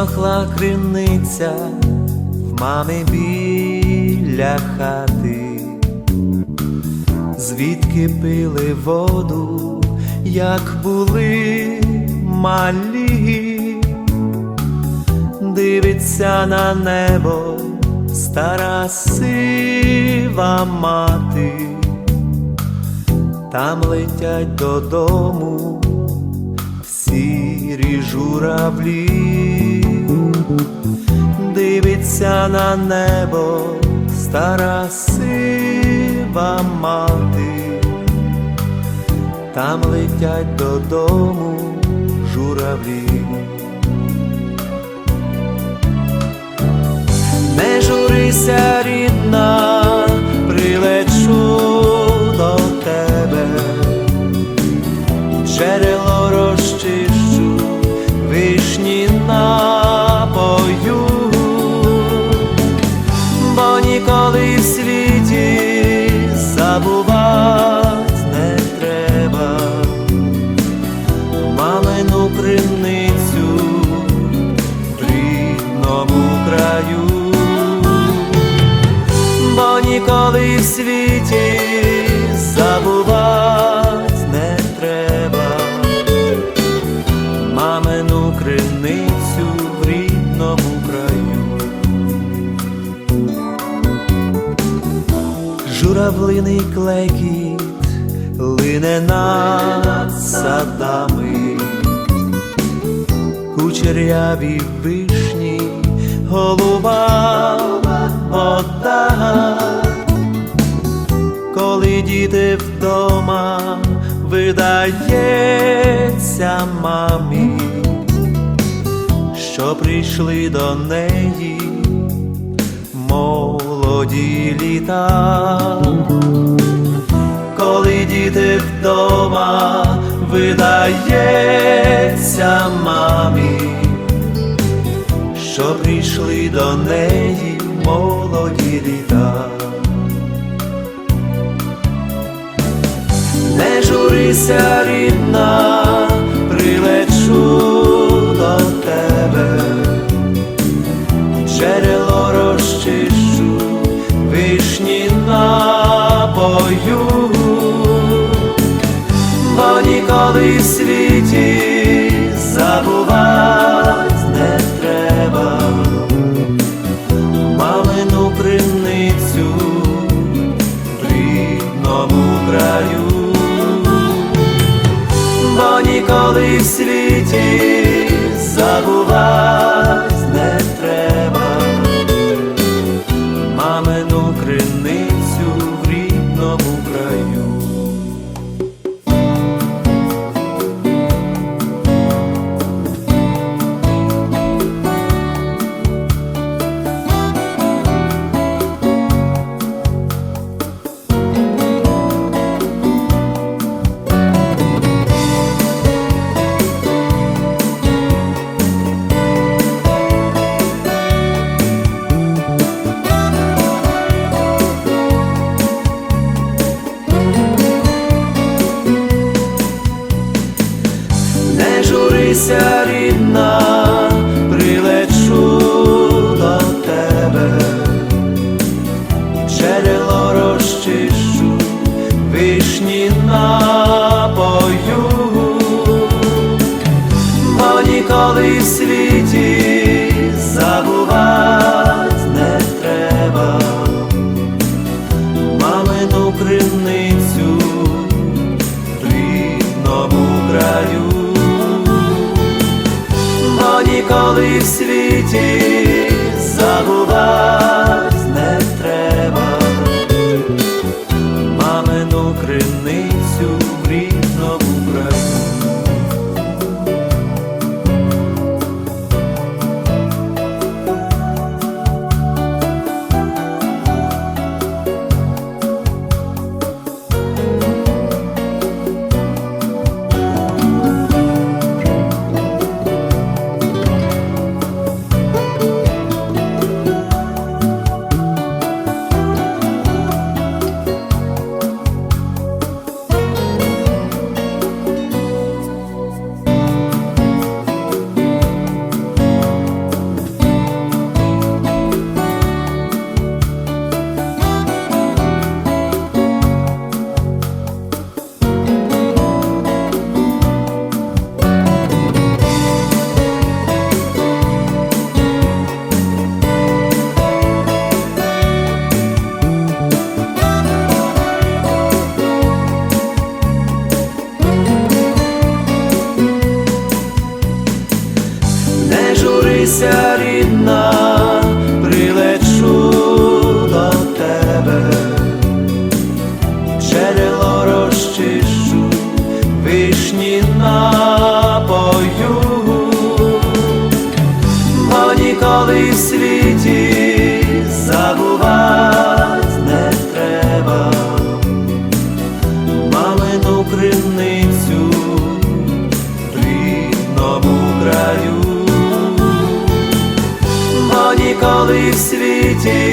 висохла криниця в мами біля хати, звідки пили воду, як були малі, дивиться на небо стара сива мати, там летять додому сірі журавлі, дивиться на небо стара сива мати, там летять додому журавлі. Не журися, рідна, ніколи в світі забувати не треба. Мамину криницю в рідному краю, бо ніколи в світі Журавлиний клекіт лине над садами, кучеряві вишні, голуба вода коли діти вдома видається мамі, що прийшли до неї молоді літа, коли діти вдома видається мамі, що прийшли до неї молоді літа. Не журися, рідна, ніколи в світі забувать журися, рідна, прилечу до тебе, джерело розчищу, вишні напою, бо ніколи в світі забувать не треба. Мамину криницю ніколи в світі дивися, рідна, прилечу до тебе, джерело розчищу, вишні напою, бо ніколи в світі ніколи в світі